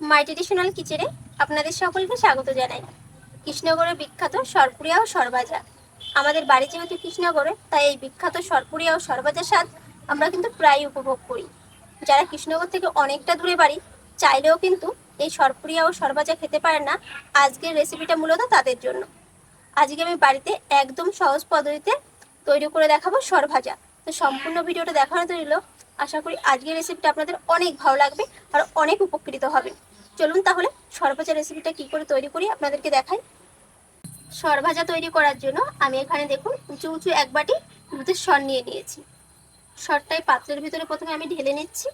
মাই traditional কিচেনে আপনাদের সকলকে স্বাগত জানাই। কৃষ্ণগড়ের বিখ্যাত সরপুরিয়া ও সরভাজা আমাদের বাড়ি যেহেতু কৃষ্ণগড়ে, তাই এই বিখ্যাত সরপুরিয়া ও সরভাজা স্বাদ আমরা কিন্তু প্রায় উপভোগ করি। যারা কৃষ্ণগড় থেকে অনেকটা দূরে বাড়ি, চাইলেও কিন্তু এই সরপুরিয়া ও সরভাজা খেতে পারেন না। আজকের রেসিপিটা মূলত তাদের জন্য। আজকে আমি বাড়িতে একদম সহজ পদ্ধতিতে তৈরি করে দেখাবো সরভাজা তো সম্পূর্ণ ভিডিওটা দেখানো রইল। আশা করি আজকের রেসিপিটা আপনাদের অনেক ভালো লাগবে আর অনেক উপকৃত হবেন চলুন তাহলে সরভাজা রেসিপিটা কি করে তৈরি করি আপনাদেরকে দেখাই। সরভাজা তৈরি করার জন্য আমি এখানে দেখুন উঁচু উঁচু এক বাটি দুধের সর নিয়ে নিয়েছি। সরটাই পাত্রের ভিতরে প্রথমে আমি ঢেলে নিচ্ছি।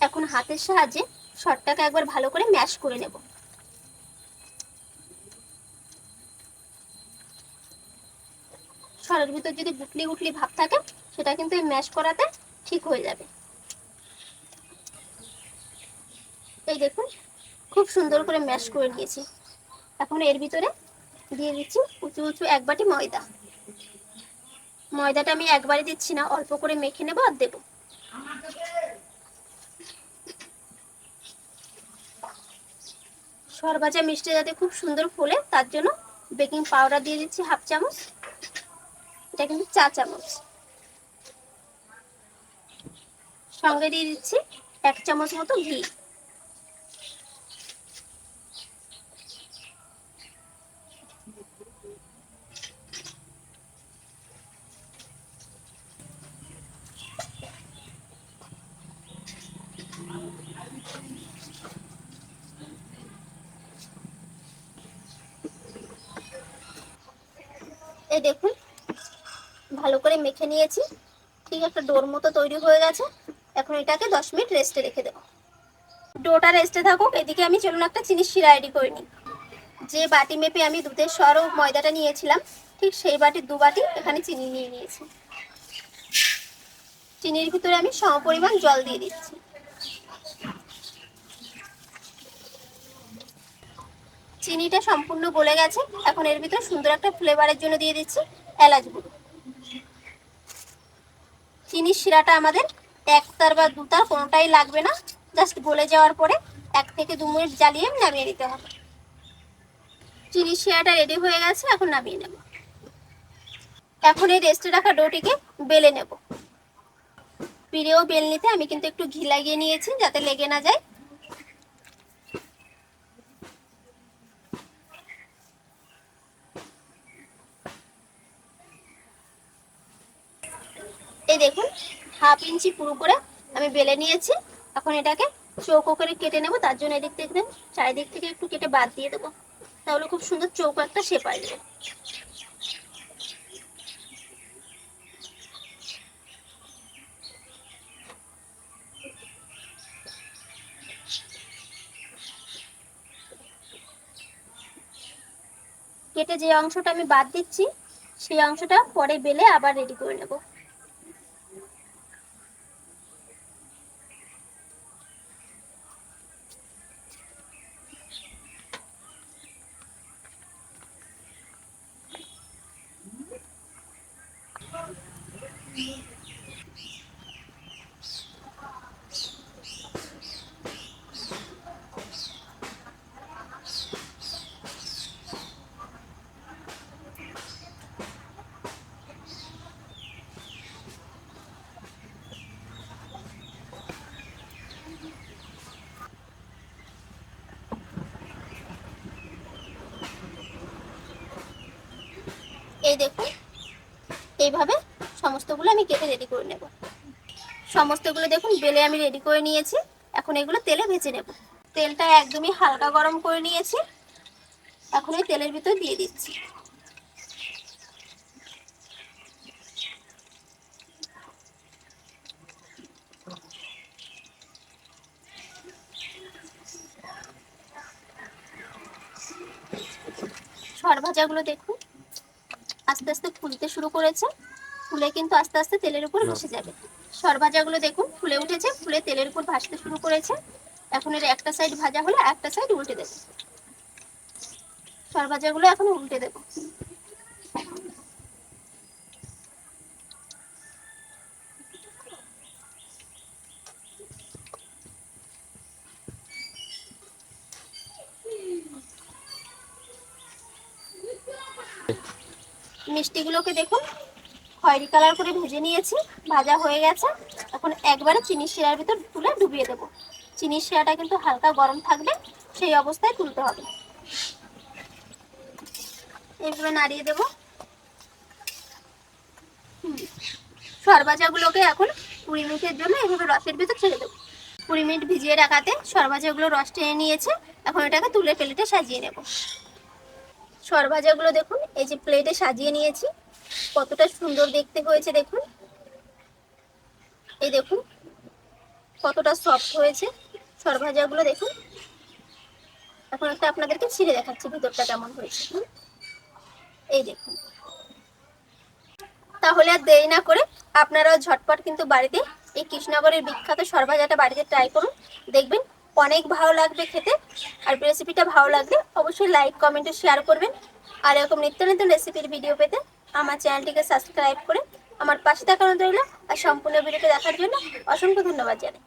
এখন হাতের সাহায্যে সরটাকে একবার ভালো করে ম্যাশ করে নেব। সরের ভিতর যদি গুটলি গুটলি ভাব থাকে, সেটা কিন্তু এই ম্যাশ করাতে ঠিক হয়ে যাবে। এই দেখুন, খুব সুন্দর করে ম্যাশ করে নিয়েছি। এখন এর ভিতরে দিয়ে দিচ্ছি উঁচু উঁচু এক বাটি ময়দা। ময়দাটা আমি একবারে দিচ্ছি না, অল্প করে মেখে নেব আর দেবো। সরভাজা মিষ্টি যাতে খুব সুন্দর ফোলে, তার জন্য বেকিং পাউডার দিয়ে দিচ্ছি হাফ চামচ। এটা কিন্তু চা চামচ। সঙ্গে দিয়ে দিচ্ছি এক চামচ মতো ঘি। এই দেখুন, ভালো করে মেখে নিয়েছি। ঠিক একটা ডোর মতো তৈরি হয়ে গেছে। এখন এটাকে দশ মিনিট রেস্টে রেখে দেবো। ডোটা রেস্টে থাকুক, এদিকে আমি চলুন একটা চিনির শিরা রেডি করে নিই। যে বাটি মেপে আমি দুধের সর ও ময়দাটা নিয়েছিলাম, ঠিক সেই বাটির দু বাটি এখানে চিনি নিয়ে নিয়েছি। চিনির ভিতরে আমি সমপরিমাণ জল দিয়ে দিচ্ছি। চিনিটা সম্পূর্ণ গলে গেছে, এখন এর ভিতর সুন্দর একটা ফ্লেভারের জন্য দিয়ে দিচ্ছি এলাচ গুঁড়ো। চিনির শিরাটা আমাদের একতার বা দুতার কোনোটাই লাগবে না। জাস্ট গলে যাওয়ার পরে এক থেকে দু মিনিট জ্বালিয়ে নামিয়ে নিতে হবে। চিনি শিরাটা রেডি হয়ে গেছে, এখন নামিয়ে নেব। এখন এই রেস্টে রাখা ডোটিকে বেলে নেব। পিড়েও বেল নিতে আমি কিন্তু একটু ঘি লাগিয়ে নিয়েছি যাতে লেগে না যায়। এই দেখুন হাফ ইঞ্চি পুরো করে আমি বেলে নিয়েছি। এখন এটাকে চৌকো করে কেটে নেব, তার জন্য এদিক থেকে চারিদিক থেকে একটু কেটে বাদ দিয়ে দেবো। তাহলে খুব সুন্দর চৌকো একটা শেপ আসবে কেটে যে অংশটা আমি বাদ দিচ্ছি, সেই অংশটা পরে বেলে আবার রেডি করে নেব। এই দেখুন এইভাবে সমস্তগুলো আমি কেটে রেডি করে নেব। সমস্তগুলো দেখুন, বেলে আমি রেডি করে নিয়েছি। এখন এগুলো তেলে ভেজে নেব। তেলটা একদমই হালকা গরম করে নিয়েছি। এখন এই তেলের ভিতর দিয়ে দিচ্ছি। সর ভাজাগুলো দেখুন, আস্তে আস্তে ফুলতে শুরু করেছে। ফুলে কিন্তু আস্তে আস্তে তেলের উপর হ্যাঁ। বসে যাবে। সরভাজাগুলো দেখুন ফুলে উঠেছে ফুলে তেলের উপর ভাসতে শুরু করেছে। এখন এর একটা সাইড ভাজা হলে একটা সাইড উল্টে দেব। সরভাজাগুলো এখন উল্টে দেব। মিষ্টিগুলোকে দেখুন। খয়েরি কালার করে ভেজে নিয়েছি, ভাজা হয়ে গেছে। এখন একবারে চিনি শিরার ভিতর তুলে ডুবিয়ে দেবো। চিনি শিরাটা কিন্তু হালকা গরম থাকবে সেই অবস্থায় তুলতে হবে। এইভাবে নাড়িয়ে দেবো। হুম। সরভাজাগুলোকে এখন কুড়ি মিনিটের জন্য এইভাবে রসের ভিতর ছেড়ে দেবো। কুড়ি মিনিট ভিজিয়ে রাখাতে সরবাজাগুলো রস টেনে নিয়েছে, এখন এটাকে তুলে প্লেটে সাজিয়ে নেব। সরভাজাগুলো দেখুন, এই যে প্লেটে সাজিয়ে নিয়েছি। কতটা সুন্দর দেখতে হয়েছে দেখুন। এই দেখুন, কতটা সফট হয়েছে। সরভাজাগুলো দেখুন। এখন একটা আপনাদেরকে ছিঁড়ে দেখাচ্ছি ভিতরটা কেমন হয়েছে। এই দেখুন। তাহলে আর দেরি না করে আপনারাও ঝটপট কিন্তু বাড়িতে এই কৃষ্ণনগরের বিখ্যাত সরভাজাটা বাড়িতে ট্রাই করুন। দেখবেন অনেক ভালো লাগবে খেতে। আর রেসিপিটা ভালো লাগলে অবশ্যই লাইক কমেন্টে শেয়ার করবেন। আর এরকম নিত্য নতুন রেসিপির ভিডিও পেতে আমার চ্যানেলটিকে সাবস্ক্রাইব করে আমার পাশে দেখানো রইল আর সম্পূর্ণ ভিডিওটি দেখার জন্য অসংখ্য ধন্যবাদ জানাই।